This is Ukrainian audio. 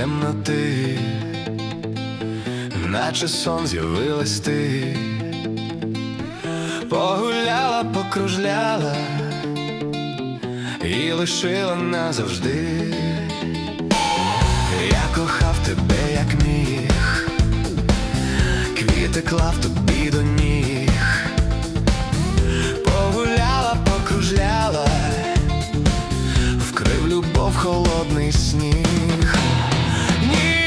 темноти, наче сон з'явилась ти, погуляла, покружляла і лишила назавжди. Я кохав тебе, як міг, квіти клав тобі до ніг, погуляла, покружляла, вкрив любов холодний сніг. Yeah.